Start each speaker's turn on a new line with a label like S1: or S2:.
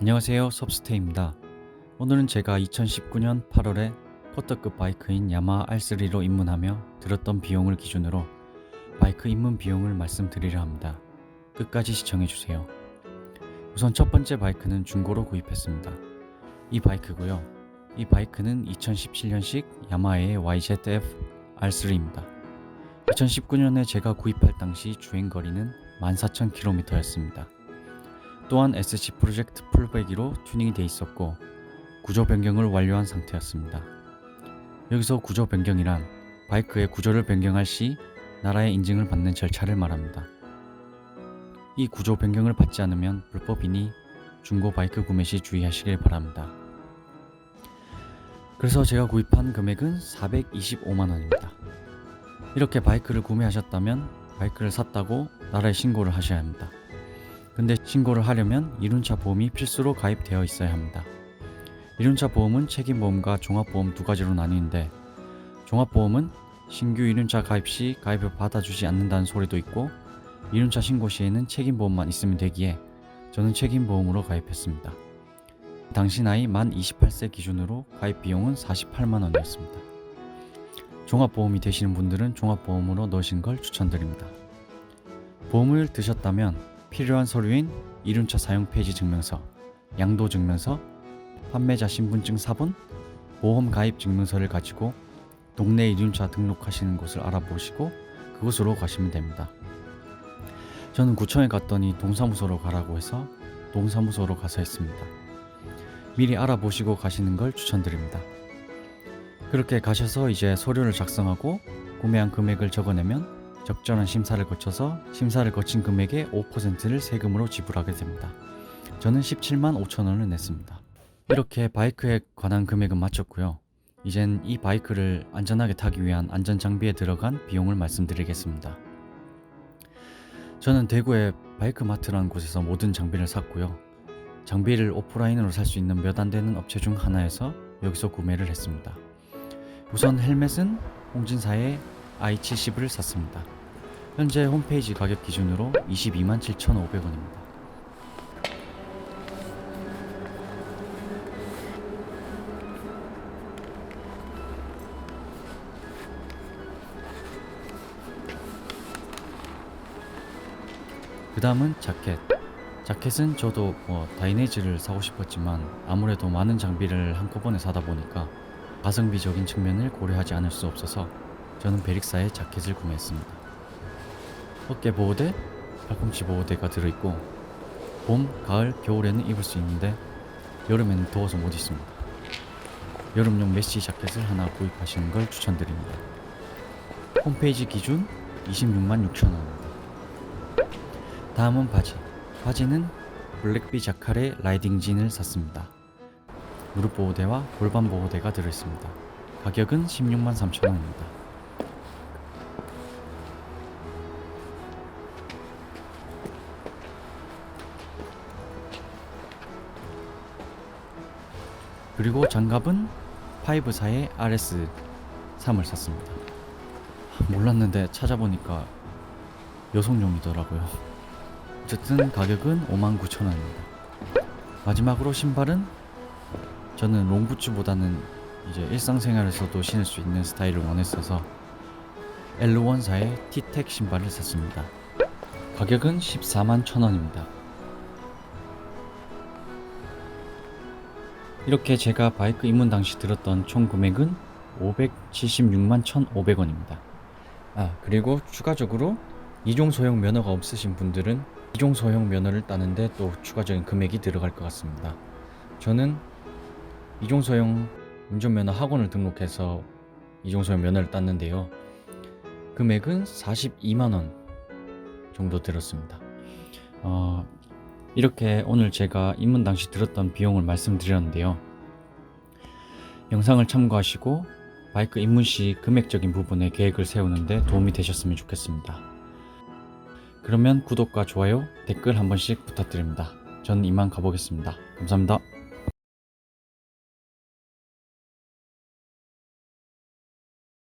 S1: 안녕하세요 섭스테입니다. 오늘은 제가 2019년 8월에 포터급 바이크인 야마하 R3로 입문하며 들었던 비용을 기준으로 바이크 입문 비용을 말씀드리려 합니다. 끝까지 시청해주세요. 우선 첫 번째 바이크는 중고로 구입했습니다. 이 바이크고요. 이 바이크는 2017년식 야마하의 YZF R3입니다. 2019년에 제가 구입할 당시 주행거리는 14,000km였습니다 또한 SC 프로젝트 풀배기로 튜닝이 돼 있었고 구조 변경을 완료한 상태였습니다. 여기서 구조 변경이란 바이크의 구조를 변경할 시 나라의 인증을 받는 절차를 말합니다. 이 구조 변경을 받지 않으면 불법이니 중고 바이크 구매 시 주의하시길 바랍니다. 그래서 제가 구입한 금액은 425만 원입니다. 이렇게 바이크를 구매하셨다면 바이크를 샀다고 나라에 신고를 하셔야 합니다. 근데 신고를 하려면 이륜차 보험이 필수로 가입되어 있어야 합니다. 이륜차 보험은 책임보험과 종합보험 두 가지로 나뉘는데 종합보험은 신규 이륜차 가입 시 가입을 받아주지 않는다는 소리도 있고 이륜차 신고 시에는 책임보험만 있으면 되기에 저는 책임보험으로 가입했습니다. 당시 나이 만 28세 기준으로 가입 비용은 48만 원이었습니다. 종합보험이 되시는 분들은 종합보험으로 넣으신 걸 추천드립니다. 보험을 드셨다면 필요한 서류인 이륜차 사용 폐지 증명서, 양도 증명서, 판매자 신분증 사본, 보험 가입 증명서를 가지고 동네 이륜차 등록하시는 곳을 알아보시고 그곳으로 가시면 됩니다. 저는 구청에 갔더니 동사무소로 가라고 해서 동사무소로 가서 했습니다. 미리 알아보시고 가시는 걸 추천드립니다. 그렇게 가셔서 이제 서류를 작성하고 구매한 금액을 적어내면 적절한 심사를 거쳐서 심사를 거친 금액의 5%를 세금으로 지불하게 됩니다. 저는 17만 5천 원을 냈습니다. 이렇게 바이크에 관한 금액은 마쳤고요. 이젠 이 바이크를 안전하게 타기 위한 안전 장비에 들어간 비용을 말씀드리겠습니다. 저는 대구의 바이크 마트라는 곳에서 모든 장비를 샀고요. 장비를 오프라인으로 살 수 있는 몇 안 되는 업체 중 하나에서 여기서 구매를 했습니다. 우선 헬멧은 홍진사의 i70을 샀습니다. 현재 홈페이지 가격 기준으로 22만 7,500원입니다. 그 다음은 자켓. 자켓은 저도 뭐 다이내즈를 사고 싶었지만 아무래도 많은 장비를 한꺼번에 사다 보니까 가성비적인 측면을 고려하지 않을 수 없어서 저는 베릭사의 자켓을 구매했습니다. 어깨 보호대, 팔꿈치 보호대가 들어있고 봄, 가을, 겨울에는 입을 수 있는데 여름에는 더워서 못 입습니다. 여름용 메쉬 자켓을 하나 구입하시는 걸 추천드립니다. 홈페이지 기준 26만 6천 원입니다. 다음은 바지. 바지는 블랙비 자칼의 라이딩진을 샀습니다. 무릎 보호대와 골반 보호대가 들어있습니다. 가격은 16만 3천 원입니다. 그리고 장갑은 파이브사의 RS3을 샀습니다. 몰랐는데 찾아보니까 여성용이더라고요. 어쨌든 가격은 59,000원입니다. 마지막으로 신발은 저는 롱부츠보다는 이제 일상생활에서도 신을 수 있는 스타일을 원했어서 L1사의 티텍 신발을 샀습니다. 가격은 14만 1,000원입니다. 이렇게 제가 바이크 입문 당시 들었던 총 금액은 576만 1,500원입니다. 아, 그리고 추가적으로 이종 소형 면허가 없으신 분들은 이종 소형 면허를 따는데 또 추가적인 금액이 들어갈 것 같습니다. 저는 이종 소형 운전면허 학원을 등록해서 이종 소형 면허를 땄는데요. 금액은 42만 원 정도 들었습니다. 어, 이렇게 오늘 제가 입문 당시 들었던 비용을 말씀드렸는데요. 영상을 참고하시고 바이크 입문 시 금액적인 부분에 계획을 세우는데 도움이 되셨으면 좋겠습니다. 그러면 구독과 좋아요, 댓글 한 번씩 부탁드립니다. 저는 이만 가보겠습니다. 감사합니다.